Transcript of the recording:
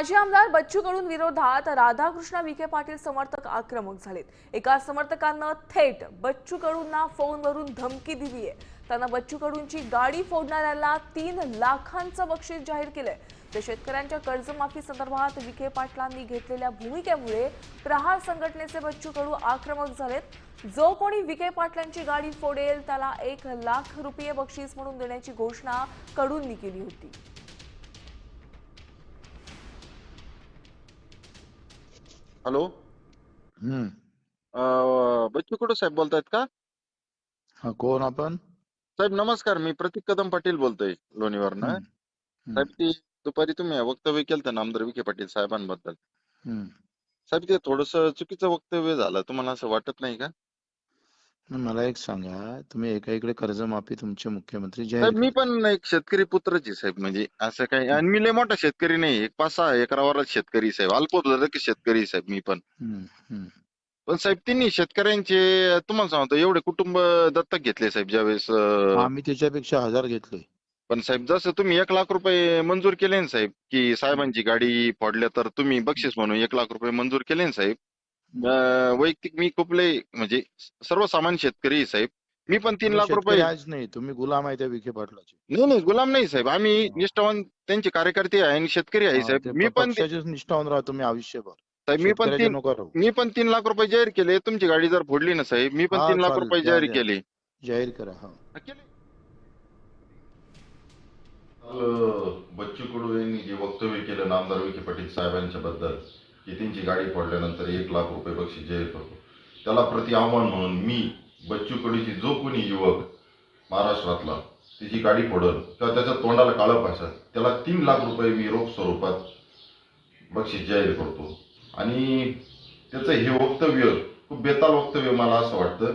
माजी आमदार बच्चू कडून विरोधात राधाकृष्ण विखे पाटील समर्थक आक्रमक झालेत. एका समर्थकानं थेट बच्चू कडूंना फोनवरून धमकी दिली आहे त्यांना बच्चू कडूंची गाडी फोडणाऱ्याला तीन लाखांचं बक्षीस जाहीर केलंय. तर शेतकऱ्यांच्या कर्जमाफी संदर्भात विखे पाटलांनी घेतलेल्या भूमिकेमुळे प्रहार संघटनेचे बच्चू कडू आक्रमक झालेत. जो कोणी विखे पाटलांची गाडी फोडेल त्याला एक लाख रुपये बक्षीस म्हणून देण्याची घोषणा कडूंनी केली होती. हॅलो? हम्म. अं, बच्चू कडू साहेब बोलतायत का? हा कोण आपण? साहेब नमस्कार. मी प्रतीक कदम पाटील बोलतोय लोणीवरनं. हम्म, हम्म, साहेब ती दुपारी तुम्ही वक्तव्य केलं ना आमदार विखे पाटील साहेबांबद्दल. हम्म. साहेब ते थोडस चुकीचं वक्तव्य झालं. तुम्हाला असं वाटत नाही का? मला एक सांगा. तुम्ही एका इकडे कर्जमाफी तुमचे मुख्यमंत्री जाहीर साहेब मी पण एक शेतकरी पुत्रच आहे साहेब. म्हणजे असं काही आणि मी लय मोठा शेतकरी नाही एक पाच सहा एकरावरच शेतकरी साहेब. अल्पभूधारक शेतकरी साहेब मी पण. हम्म, हम्म. पण साहेब त्यांनी शेतकऱ्यांचे तुम्हाला सांगतो एवढे कुटुंब दत्तक घेतले साहेब ज्यावेळेस अं, आम्ही त्याच्यापेक्षा हजार घेतले पण साहेब जसं तुम्ही एक लाख रुपये मंजूर केले ना साहेब की साहेबांची गाडी फोडल्या तर तुम्ही बक्षीस म्हणून एक लाख रुपये मंजूर केले ना साहेब अं, वैयक्तिक मी खूप लय म्हणजे सर्वसामान्य शेतकरी आहे साहेब मी पण तीन तुम्ही लाख शेतकरी रुपये आज नाही तुम्ही गुलाम आहे त्या विखे पाटलाचे. नाही नाही गुलाम नाही साहेब. आम्ही हा. निष्ठावान त्यांचे कार्यकर्ते आहे आणि शेतकरी आहे हा, साहेब. ते मी पण पक्षाचेच निष्ठावून राहा तुम्ही आयुष्यभर. साहेब मी पण शेतकऱ्याचे तीन नको राहू. मी पण तीन लाख रुपये जाहीर केले. तुमची गाडी जर फोडली ना साहेब मी पण हा, तीन लाख चालेल, रुपये द्या, जाहीर द्या. केले. जाहीर करा हा. केले. काल बच्चू कडू यांनी जे वक्तव्य केलं नामदार विखे पाटील साहेबांच्या बद्दल की त्यांची गाडी फोडल्यानंतर एक लाख रुपये बक्षीस जाहीर करतो. त्याला प्रति आव्हान म्हणून मी बच्चू कडूची जो कोणी युवक महाराष्ट्रातला त्याची गाडी फोडल किंवा त्याच्या तोंडाला काळं पाशाल त्याला तीन लाख रुपये मी रोख स्वरूपात बक्षीस जाहीर करतो. आणि त्याचं हे वक्तव्य खूप बेताल वक्तव्य मला असं वाटतं